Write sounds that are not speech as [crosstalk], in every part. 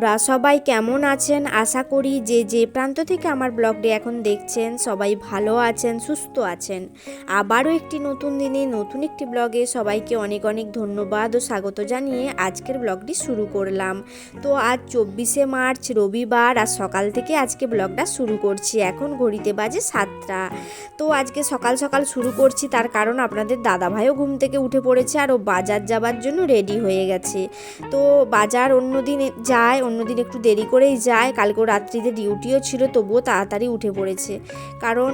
বন্ধুরা, সবাই কেমন আছেন? আশা করি যে যে প্রান্ত থেকে আমার ব্লগটি এখন দেখছেন, সবাই ভালো আছেন, সুস্থ আছেন। আবারও একটি নতুন দিনে, নতুন একটি ব্লগে সবাইকে অনেক অনেক ধন্যবাদ ও স্বাগত জানিয়ে আজকের ব্লগটি শুরু করলাম। তো আজ চব্বিশে মার্চ, রবিবার আর সকাল থেকে আজকে ব্লগটা শুরু করছি। এখন ঘড়িতে বাজে সাতটা। তো আজকে সকাল সকাল শুরু করছি, তার কারণ আপনাদের দাদাভাইও ঘুম থেকে উঠে পড়েছে আর ও বাজার যাবার জন্য রেডি হয়ে গেছে। তো বাজার অন্যদিন যায় অন্যদিন একটু দেরি করেই যায়। কালকেও রাত্রিতে ডিউটিও ছিল তবুও তাড়াতাড়ি উঠে পড়েছে। কারণ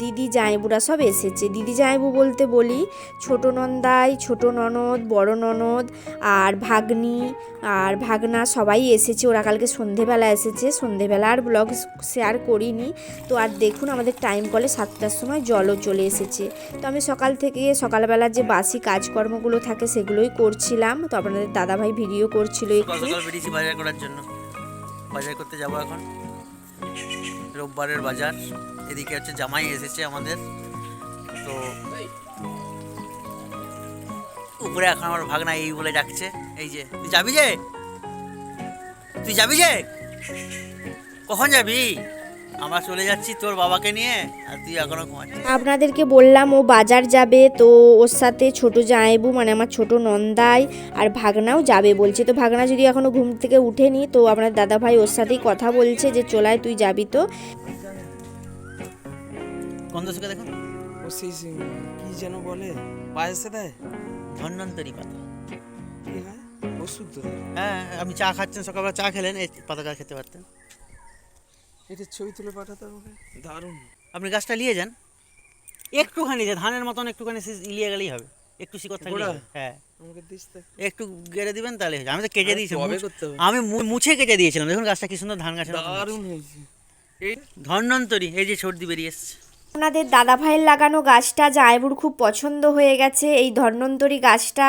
দিদি জামাইবুরা সব এসেছে। দিদি জামাইবু বলতে বলি ছোট নন্দাই ছোট ননদ বড় ননদ আর ভাগ্নি আর ভাগনা সবাই এসেছে। ওরা কালকে সন্ধেবেলা এসেছে। সন্ধেবেলা আর ব্লগ শেয়ার করিনি। তো আর দেখুন আমাদের টাইম কলে সাতটার সময় জলও চলে এসেছে। তো আমি সকাল থেকে সকালবেলা যে বাসি কাজকর্মগুলো থাকে সেগুলোই করছিলাম। তো আপনাদের দাদাভাই ভিডিও করছিল সকাল একটু। বাজার করার জন্য। বাজার করতে যাব এখন। রোববারের বাজার। এদিকে হচ্ছে জামাই এসেছে আমাদের। তো উপরে এখন আমার ভাগনা এই বলে ডাকছে। এই যে, তুই যাবি যে? তুই যাবি যে? কখন যাবি? আমরা চলে যাচ্ছি তোর বাবাকে নিয়ে আর তুই এখনও ঘুমাচ্ছিস। আপনাদেরকে বললাম ও বাজার যাবে তো ওর সাথে ছোট জায়েবু মানে আমার ছোট নন্দাই আর ভাগনাও যাবে বলছে। তো ভাগনা যদি এখনও ঘুম থেকে উঠেনি তো আপনার দাদা ভাই ওর সাথেই কথা বলছে যে চলায় তুই যাবি তো। গন্ধ শুকে দেখুন ও সেই সেই কি যেন বলে পায়েসে দেয়? ধন্বন্তরী পাতা। কি হয়? ওষুধ। হ্যাঁ আপনি চা খাচ্ছেন সকালবেলা চা খেলেন এই পাতাটা খেতে পারতেন। এটা ছবি তুলে পাঠাতে হবে। দারুণ। আপনি গাছটা নিয়ে যান। একটুখানি যে ধানের মতন একটুখানি ইলিয়ে গেলেই হবে। একটু শিকড় থাকলে হ্যাঁ। আমাকে দিস একটু। গেড়ে দিবেন তাহলে আমি তো কেটে দিয়েছি? আমি মুছে কেটে দিয়েছিলাম। দেখুন গাছটা কি সুন্দর ধান গাছ। দারুণ হয়েছে। এই ধন্যন্তরী এই যে সর্দি বেরিয়ে এসছে। আপনাদের দাদা ভাইয়ের লাগানো গাছটা জায়বুর খুব পছন্দ হয়ে গেছে। এই ধন্বন্তরী গাছটা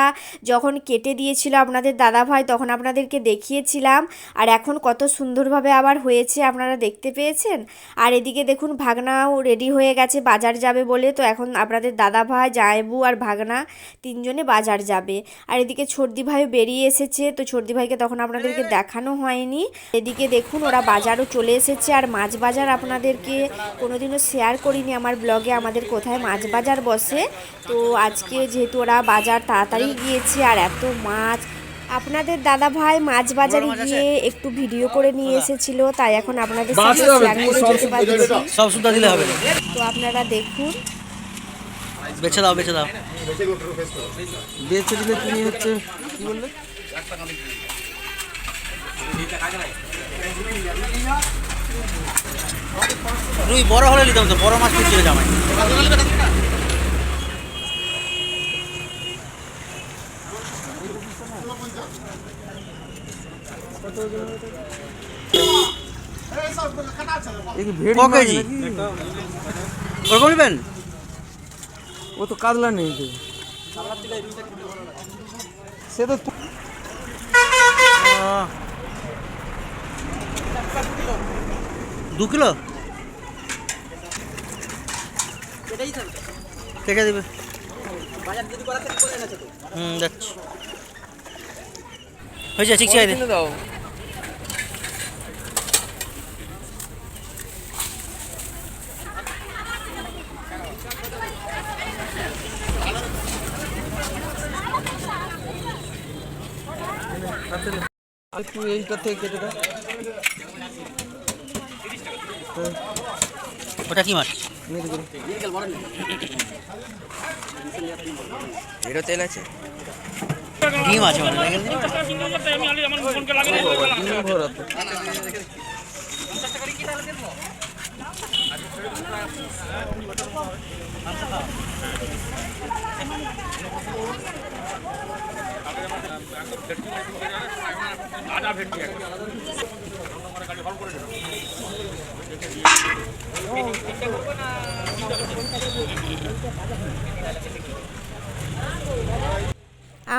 যখন কেটে দিয়েছিল আপনাদের দাদা ভাই তখন আপনাদেরকে দেখিয়েছিলাম। আর এখন কত সুন্দরভাবে আবার হয়েছে, আপনারা দেখতে পেয়েছেন? আর এদিকে দেখুন, ভাগনাও রেডি হয়ে গেছে, বাজার যাবে বলে। তো এখন আপনাদের দাদা ভাই জায়বু আর ভাগনা তিনজনে বাজার যাবে। আর এদিকে ছর্দি ভাইও বেরিয়ে এসেছে, তো ছর্দি ভাইকে তখন আপনাদেরকে দেখানো হয়নি। এদিকে দেখুন, ওরা বাজারও চলে এসেছে। আর মাছ বাজার আপনাদেরকে কোনোদিনও শেয়ার করিনি আমার ব্লগে আমাদের কোথায় মাছ বাজার বসে। তো আজকে যেহেতু ওরা বাজার তাড়াতাড়ি গিয়েছে আর এত মাছ। আপনাদের দাদা ভাই মাছ বাজারে? গিয়ে একটু ভিডিও করে নিয়ে এসেছিল তাই এখন আপনাদের সাথে শেয়ার করে সব পারছি। সব সুদ্ধা দিলে হবে। তো আপনারা দেখুন। বেছে দাও বেছে দাও। বেঁচে দিলে তুমি হচ্ছে কি বললে? রুই বড় হলে নিতাম তো বড় মাছ খুঁজছিল জামাই? ওরকম নেবেন? ও তো কাতলা নেই সে তো তু- আহ, কেটে দেবে। হুম যাচ্ছি হয়েছে ঠিক আছে দাও। একটু এইটা থেকে কেটে দাও। ওটা কি মাছ? এরও তেল আছে? ডিম আছে মানে আধা ভেটকি গাড়ি হল করে Oh,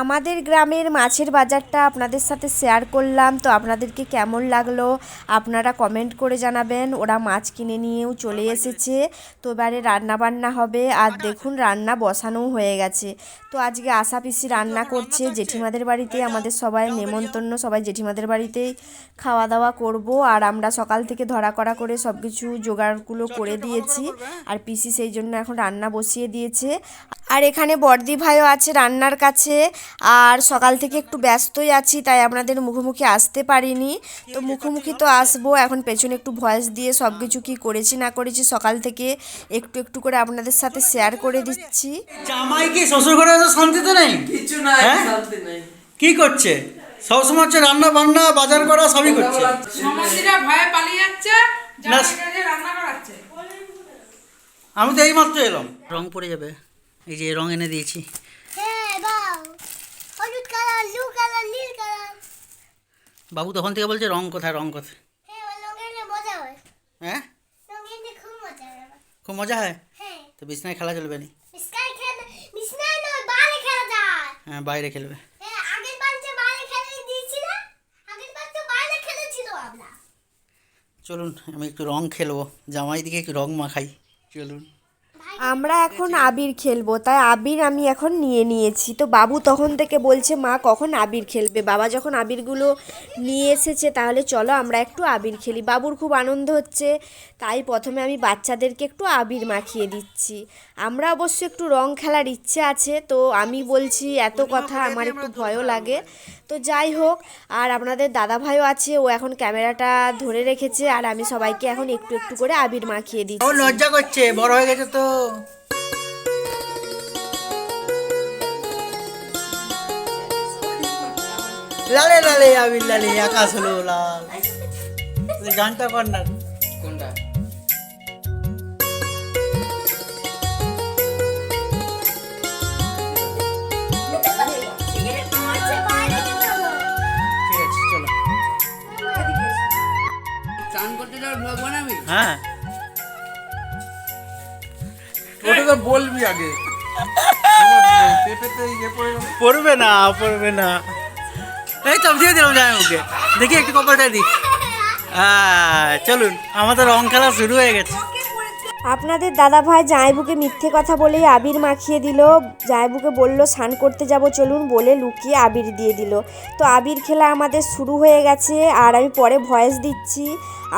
আমাদের গ্রামের মাছের বাজারটা আপনাদের সাথে শেয়ার করলাম। তো আপনাদেরকে কেমন লাগল? আপনারা কমেন্ট করে জানাবেন। ওরা মাছ কিনে নিয়েও চলে এসেছে। তো এবারে রান্না বান্না হবে। আর দেখুন রান্না বসানোও হয়ে গেছে। তো আজকে আশা পিসি রান্না করছে। জেঠিমাদের বাড়িতে আমাদের সবাই নেমন্তন্ন। সবাই জেঠিমাদের বাড়িতেই খাওয়া দাওয়া করব। আর আমরা সকাল থেকে ধরা করা করে সব কিছু জোগাড়গুলো করে দিয়েছি। আর পিসি সেই জন্য এখন রান্না বসিয়ে দিয়েছে। আর এখানে বর্দি ভাইও আছে রান্নার কাছে। আর সকাল থেকে একটু ব্যস্তই আছি তাই আপনাদের মুখোমুখি আসতে পারিনি। তো মুখোমুখি তো আসব এখন পেছনে একটু ভয়েস দিয়ে সব কিছু কী করেছি না করেছি সকাল থেকে একটু একটু করে আপনাদের সাথে শেয়ার করে দিচ্ছি। জামাই কি শ্বশুর ঘরে তো শান্তিতে নেই? কিছু নাই হ্যাঁ? শান্তি নেই। কি করছে? সবসময় হচ্ছে রান্না বান্না বাজার করা সবই করছে। ভয়ে পালিয়ে যাচ্ছে রান্না করাচ্ছে। আমি তো এই মাত্র এলাম। রং পড়ে যাবে এই যে রং এনে দিয়েছি। বাবু তখন থেকে বলছে রং কোথায় রং কোথায়? হ্যাঁ? খুব মজা হয়? তো বিছনায় খেলা চলবে না? হ্যাঁ বাইরে খেলবে। চলুন, আমি একটু রং খেলব। জামাই দিকে একটু রং মাখাই। চলুন। আমরা এখন আবির খেলব তাই আবির আমি এখন নিয়ে নিয়েছি। তো বাবু তখন থেকে বলছে মা কখন আবির খেলবে? বাবা যখন আবিরগুলো নিয়ে এসেছে তাহলে চলো আমরা একটু আবির খেলি। বাবুর খুব আনন্দ হচ্ছে তাই প্রথমে আমি বাচ্চাদেরকে একটু আবির মাখিয়ে দিচ্ছি। আমরা অবশ্য একটু রং খেলার ইচ্ছে আছে তো আমি বলছি এত কথা আমার একটু ভয়ও লাগে। তো যাই হোক, আর আপনাদের দাদা ভাইও আছে, ও এখন ক্যামেরাটা ধরে রেখেছে, আর আমি সবাইকে এখন একটু একটু করে আবির মাখিয়ে দিচ্ছি। ও লজ্জা করছে, বড় হয়ে গেছে তো। লালে লালে আবির লালে, আকাশ হলো লাল। গানটা কর না। ব্লগ বানাবি হ্যাঁ। ওটা তো বলবি আগে। আমার পেঁপেতে ইয়ে পড়ে পড়বে না পড়বে না। এই তো দিয়ে দিলাম ওকে দেখি একটু কপালটা দি হ্যাঁ চলুন আমাদের রং খেলা শুরু হয়ে গেছে। আপনাদের দাদা ভাই জামাইবুকে মিথ্যে কথা বলেই আবির মাখিয়ে দিল। জামাইবুকে বলল, স্নান করতে যাব, চলুন বলে লুকিয়ে আবির দিয়ে দিল। তো আবির খেলা আমাদের শুরু হয়ে গেছে, আর আমি পরে ভয়েস দিচ্ছি।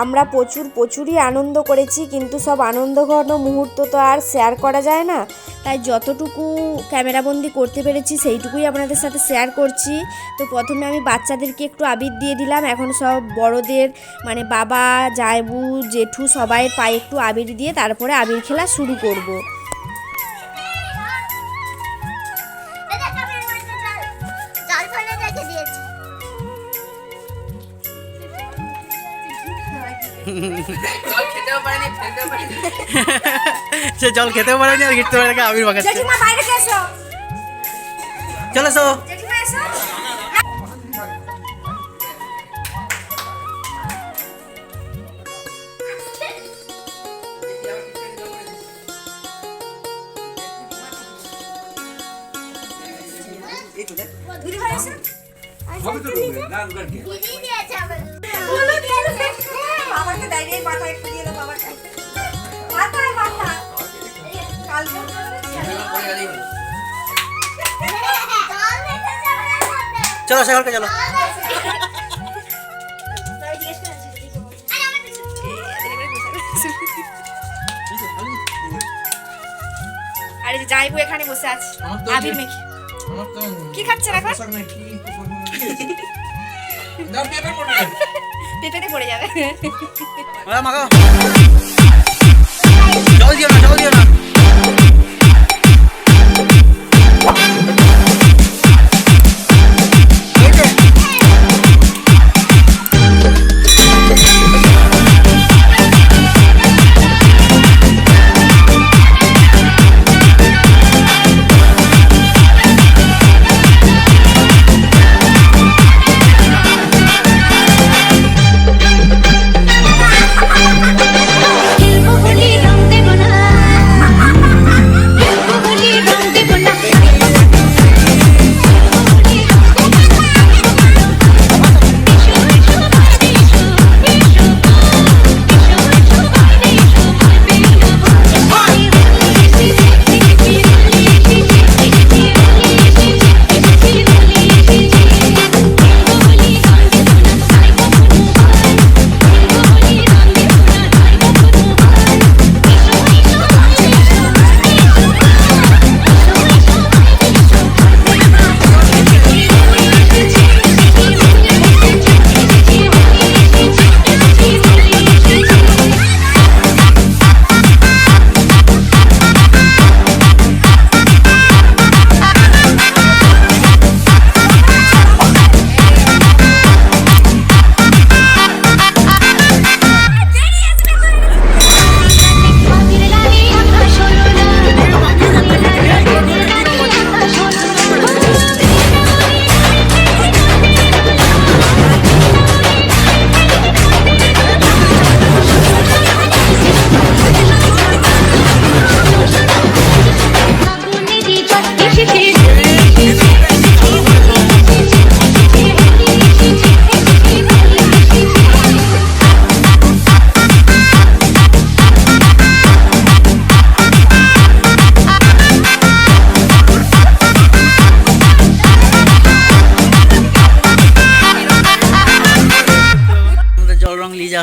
আমরা প্রচুর প্রচুরই আনন্দ করেছি, কিন্তু সব আনন্দঘন মুহূর্ত তো আর শেয়ার করা যায় না। তাই যতটুকু ক্যামেরাবন্দি করতে পেরেছি, সেইটুকুই আপনাদের সাথে শেয়ার করছি। তো প্রথমে আমি বাচ্চাদেরকে একটু আবির দিয়ে দিলাম। এখন সব বড়দের মানে বাবা জায়বু জেঠু সবাই পায়ে একটু আবির দিয়ে তারপরে আবির খেলা শুরু করব। সে জল খেতেও পারেনি আর ঘিরতে পারে আবির বাইরে চলো সো চলো সেখানকে চলো। আরে যাইবো এখানে বসে আছে। আবির মেখে। কি খাচ্ছেন এখন? পেঁপেতে পড়ে যাবে। হ্যাঁ মাখো। জল দিও না জল দিও না।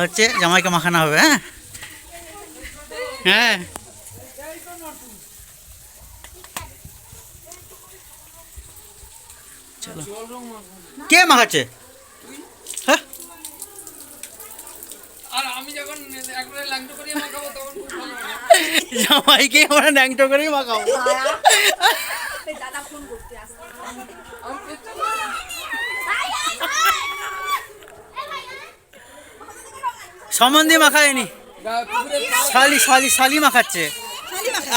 হচ্ছে জামাইকে মাখানো হবে হ্যাঁ? হ্যাঁ? চলো। কে মাখাচ্ছে? হ্যাঁ? আর আমি যখন একবারে ল্যাংটো করিয়ে মাখাবো তখন খুব ভালো হবে। জামাইকে আমরা ন্যাংটো করেই মাখাবো। সম্বন্ধে মাখায়নি। শালি শালি শালি মাখাচ্ছে।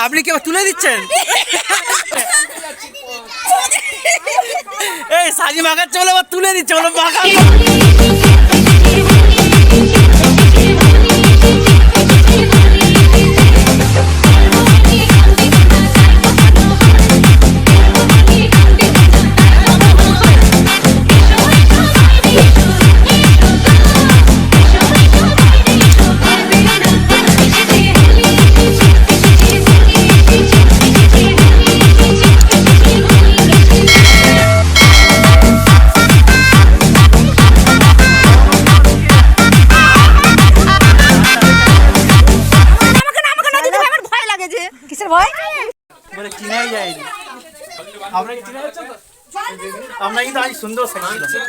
আপনি কি আবার তুলে দিচ্ছেন? [laughs] এই শালি মাখাচ্ছে বলে আবার তুলে দিচ্ছে বলে মাখা বলে চিনাই যায়নি। আপনাকে চিনা যাচ্ছে? তো আমরা কিন্তু আজ সুন্দর সাজিয়েছিলাম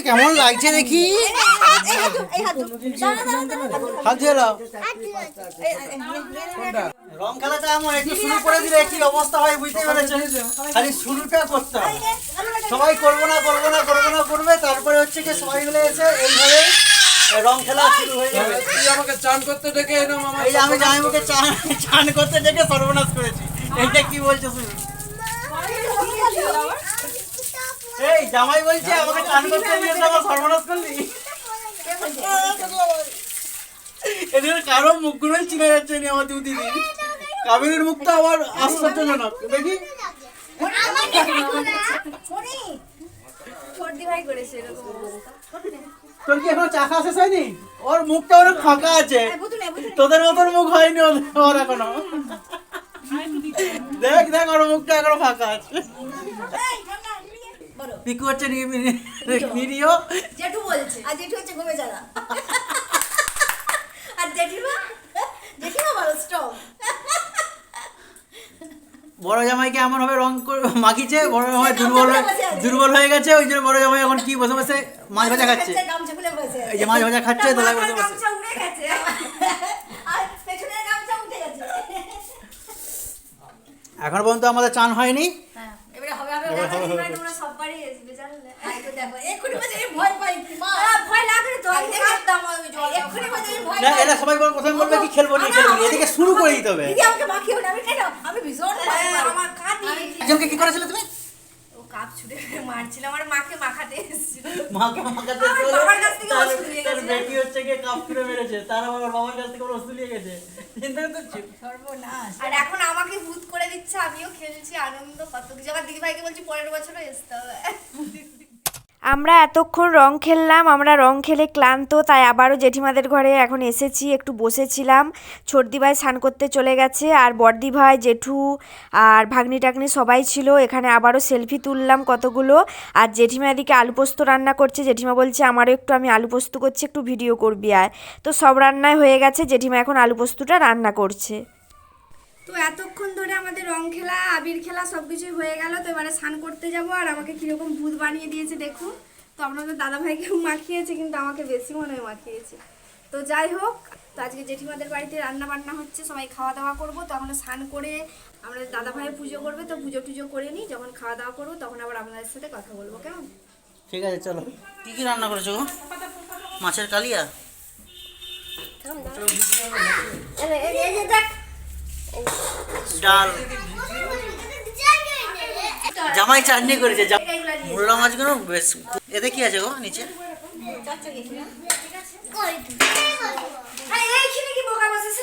বাবুকে কেমন লাগছে দেখি? হাত দিয়ে দাও। রং খেলাটা এমন একটু শুরু করে দিলে কি অবস্থা হয় বুঝতে পেরেছেন? খালি শুরুটা করতে হবে। সবাই করব না করব না করব না করবে তারপরে হচ্ছে কি সবাই মিলে এসে এইভাবে রং খেলা শুরু হয়ে যাবে। তুই আমাকে চান করতে ডেকে এরম আমার এই যে আমি জামাইবাবুকে চান চান করতে ডেকে সর্বনাশ করেছি। এইটা কি বলছো শুনুন? এই জামাই বলছে আমাকে চান করতে নিয়ে এসে আমার সর্বনাশ করলি? এদের কারও মুখগুলোই চিনে যাচ্ছে না আমার দুদিদি কাবেরীর মুখটা আবার আশ্চর্যজনক দেখি। তোর কি এখনও চা খাওয়া শেষ হয়নি? ওর মুখটা অনেক ফাঁকা আছে। তোদের মতন মুখ হয়নি ওর- ওর এখনও। দেখ দেখ ওর মুখটা এখনও ফাঁকা আছে। পিকু হচ্ছে নিরীহ জেঠু বলছে। আর জেঠু হচ্ছে ঘুমে যারা। আর জেঠিমা জেঠিমা বলো স্টপ বড় জামাইকে এমন ভাবে রং মাখিছে বড় জামাই দুর্বল হয়ে- দুর্বল হয়ে গেছে ওই জন্য বড় জামাই এখন কি বসে বসে মাছ ভাজা খাচ্ছে। এই যে মাছ ভাজা খাচ্ছে তোলা বসে বসে। এখন পর্যন্ত আমাদের চান হয়নি। হ্যাঁ এবারে হবে হবে জেঠিমা তোমরা সব বাড়ি আসবে জানলে এই তো দেখো এক্ষুনি বাজে আমি ভয় পাই মা ভয় লাগে তো আমি কাঁদতাম আমি জল এক্ষুনি বাজে আমি ভয় না এরা সবাই বল- প্রথমে বলবে কি খেলব নি খেলব নি এদিকে শুরু করে দিতে হবে। দিদি আমাকে মাখিও না আমি কেন আমি ভীষণ আমার কাঁদি একজনকে কি করেছিলে তুমি? ও কাপ ছুটে মারছিল আমার মাকে মাখাতে এসেছিল। মাকে মাখাতে আমার বাবার কাছ থেকে ওষুধ নিয়ে গেছে। বেটি হচ্ছে গিয়ে কাপ ফিরে মেরেছে তার আবার বাবার কাছ থেকে ওষুধ নিয়ে গেছে। চিন্তা করতে সর্বনাশ। আর এখন আমাকে ভূত করে দিচ্ছে আমিও খেলছি আনন্দ কত কিছু। আমার দিদি ভাইকে বলছি পরের বছরও আসতে হবে। আমরা এতক্ষণ রং খেললাম, আমরা রং খেলে ক্লান্ত, তাই আবারও জেঠিমাদের ঘরে এখন এসেছি, একটু বসেছিলাম। ছোটদি ভাই স্নান করতে চলে গেছে, আর বড়দি ভাই, জেঠু আর ভাগ্নি টাগ্নি সবাই ছিল, এখানে আবারও সেলফি তুললাম কতগুলো। আর জেঠিমা এদিকে আলু পোস্ত রান্না করছে, জেঠিমা বলছে, আমারও একটু, আমি আলু পোস্ত করছি, একটু ভিডিও করবি আয়। তো সব রান্নায় হয়ে গেছে, জেঠিমা এখন আলু পোস্তটা রান্না করছে। তো এতক্ষণ ধরে আমাদের রং খেলা আবির খেলা সব কিছুই হয়ে গেল তো এবারে স্নান করতে যাব আর আমাকে কীরকম ভূত বানিয়ে দিয়েছে দেখুন তো আপনাদের দাদা ভাইকেও মাখিয়েছে কিন্তু আমাকে বেশি মনে হয় মাখিয়েছে। তো যাই হোক তো আজকে জেঠিমাদের বাড়িতে রান্না বান্না হচ্ছে সবাই খাওয়া দাওয়া করব তো আমরা স্নান করে আমাদের দাদা ভাই পুজো করবে তো পুজো টুজো করে নিই যখন খাওয়া দাওয়া করব তখন আবার আপনাদের সাথে কথা বলব কেমন? ঠিক আছে চলো। কি কি রান্না করেছ মাছের কালিয়া? ডাল। জামাই চাটনি করেছে মুরলা মাছগুলো বেশ এতে কি আছে গো নিচে? এইখানে কি বোকা বসেছে?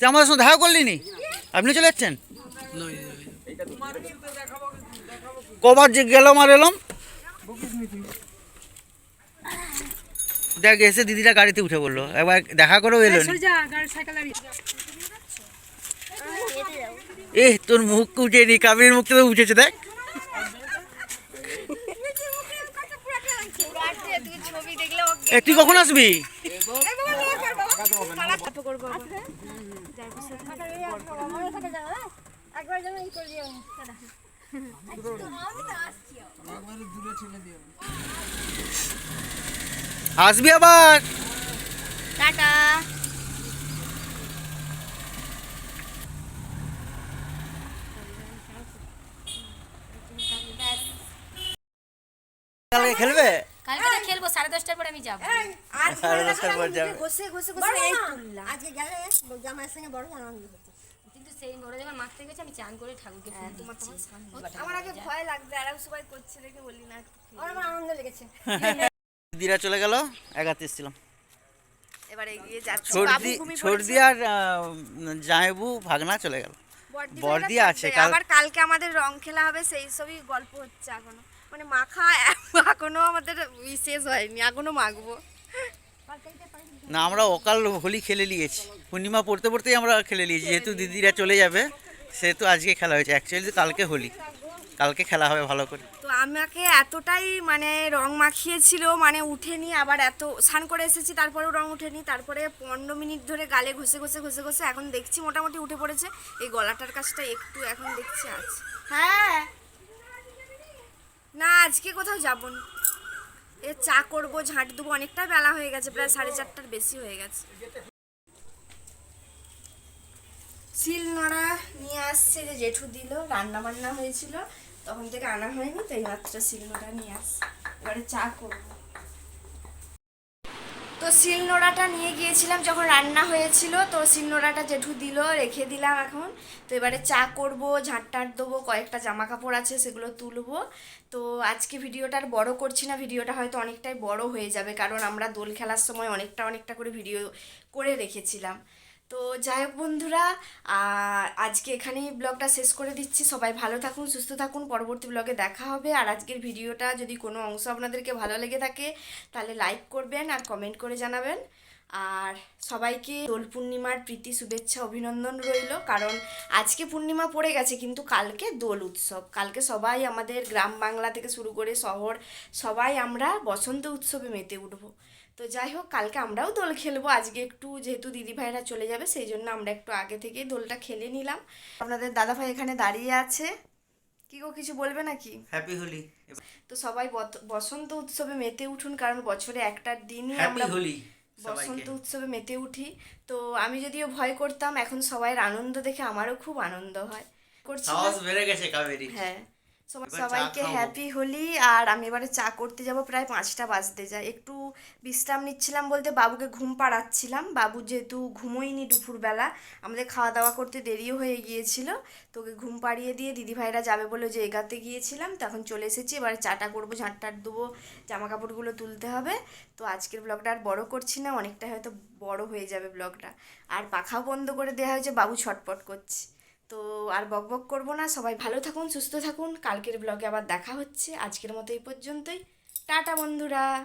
তুই আমাদের সঙ্গে দেখা করলি নি? আপনি চলে যাচ্ছেন? কবার যে গেলাম আর এলাম। দেখ এসে দিদিরা গাড়িতে উঠে বলল একবার দেখা করেও এলো এ তোর মুখ উঠে নি কাবির মুখ তো উঠেছে দেখ। ছবি দেখলে এ তুই কখন আসবি? একবারে দূরে ঠেলে দিও আসবি আবার। টাটা। খেলবে? কালকে না খেলব সাড়ে দশটার পরে আমি যাব। সাড়ে দশটার পর যাবে। ঘষে ঘষে ঘষে এই তুললাম। আজকে গেলে জামাইয়ের সঙ্গে বড় আনন্দ হচ্ছে কিন্তু সেই ওরা যখন মারতে গেছে আমি চান করে ঠাকুরকে ফুল দিচ্ছি। আমার আগে ভয় লাগবে আর সবাই করছে দেখে বলি না আমার আমার আনন্দ লেগেছে। দিদিরা চলে গেল এগাতে এসেছিলাম। এবার এগিয়ে যাচ্ছে। সর্দি সর্দি আর জামাইবু ভাগনা চলে গেল। বর্দি বর্দি আছে, আবার কালকে আমাদের রং খেলা হবে সেই সবই গল্প হচ্ছে এখনও। মানে মাখা এখনও আমাদের শেষ হয়নি এখনও মাখবো। না আমরা অকাল হোলি খেলে নিয়েছি। পূর্ণিমা পড়তে পড়তেই আমরা খেলে নিয়েছি যেহেতু দিদিরা চলে যাবে সেহেতু আজকে খেলা হয়েছে। অ্যাকচুয়ালি কালকে হোলি। কালকে খেলা হবে ভালো করে। তো আমাকে এতটাই মানে রং মাখিয়েছিল মানে উঠেনি আবার এত স্নান করে এসেছি তারপরেও রং উঠেনি তারপরে পনেরো মিনিট ধরে গালে ঘষে ঘষে ঘষে ঘষে এখন দেখছি মোটামুটি উঠে পড়েছে। এই গলাটার কাছটা একটু এখন দেখছি আছে হ্যাঁ না, আজকে কোথাও যাব না। এ চা করব, ঝাঁট দেবো, অনেকটা বেলা হয়ে গেছে, প্রায় সাড়ে চারটার বেশি হয়ে গেছে। শিল নড়া নিয়ে আসছে, যে জেঠু দিল রান্না বান্না হয়েছিল, তখন থেকে আনা হয়নি, তাই মাত্র শিল নড়া নিয়ে আসছে। এবারে চা করব। তো শিলনোড়াটা নিয়ে গিয়েছিলাম যখন রান্না হয়েছিল, তো শিলনোড়াটা জেঠু দিল, রেখে দিলাম এখন। তো এবারে চা করব ঝাঁটটাট দেবো, কয়েকটা জামা কাপড় আছে সেগুলো তুলবো। তো আজকে ভিডিওটা আর বড়ো করছি না, ভিডিওটা হয়তো অনেকটাই বড় হয়ে যাবে, কারণ আমরা দোল খেলার সময় অনেকটা অনেকটা করে ভিডিও করে রেখেছিলাম। তো যাই হোক বন্ধুরা আজকে এখানেই ব্লগটা শেষ করে দিচ্ছি। সবাই ভালো থাকুন, সুস্থ থাকুন। পরবর্তী ব্লগে দেখা হবে। আর আজকের ভিডিওটা যদি কোনো অংশ আপনাদেরকে ভালো লেগে থাকে, তাহলে লাইক করবেন আর কমেন্ট করে জানাবেন। আর সবাইকে দোল পূর্ণিমার প্রীতি, শুভেচ্ছা, অভিনন্দন রইল। কারণ আজকে পূর্ণিমা পড়ে গেছে, কিন্তু কালকে দোল উৎসব। কালকে সবাই আমাদের গ্রাম বাংলা থেকে শুরু করে শহর, সবাই আমরা বসন্ত উৎসবে মেতে উঠবো। তো যাই হোক কালকে আমরাও দোল খেলব। আজকে একটু যেহেতু দিদি ভাইরা চলে যাবে সেই জন্য আমরা একটু আগে থেকেই দোলটা খেলে নিলাম। আপনাদের দাদা ভাই এখানে দাঁড়িয়ে আছে। কি গো কিছু বলবে নাকি? হ্যাপি হোলি তো সবাই বসন্ত উৎসবে মেতে উঠুন কারণ বছরে একটা দিনই হ্যাপি আমরা হোলি বসন্ত উৎসবে মেতে উঠি। তো আমি যদিও ভয় করতাম এখন সবাইয়ের আনন্দ দেখে আমারও খুব আনন্দ হয়। করছি বেড়ে গেছে কাবেরি হ্যাঁ। সবাইকে হ্যাপি হোলি। আর আমি এবারে চা করতে যাব প্রায় পাঁচটা বাজতে যায়। একটু বিশ্রাম নিচ্ছিলাম বলতে বাবুকে ঘুম পাড়াচ্ছিলাম। বাবু যেহেতু ঘুমোয়নি দুপুরবেলা আমাদের খাওয়া দাওয়া করতে দেরিও হয়ে গিয়েছিল। তোকে ঘুম পাড়িয়ে দিয়ে দিদিভাইরা যাবে বলে যে এগাতে গিয়েছিলাম তখন চলে এসেছি। এবারে চাটা করব ঝাঁটটাট দেবো জামা কাপড়গুলো তুলতে হবে। তো আজকের ব্লগটা আর বড় করছি না অনেকটা হয়তো বড় হয়ে যাবে ব্লগটা। আর পাখাও বন্ধ করে দেওয়া হয়েছে বাবু ছটপট করছে। তো আর বক বক করব না। সবাই ভালো থাকুন, সুস্থ থাকুন। কালকের ব্লগে আবার দেখা হচ্ছে। আজকের মতো এই পর্যন্তই। টাটা বন্ধুরা।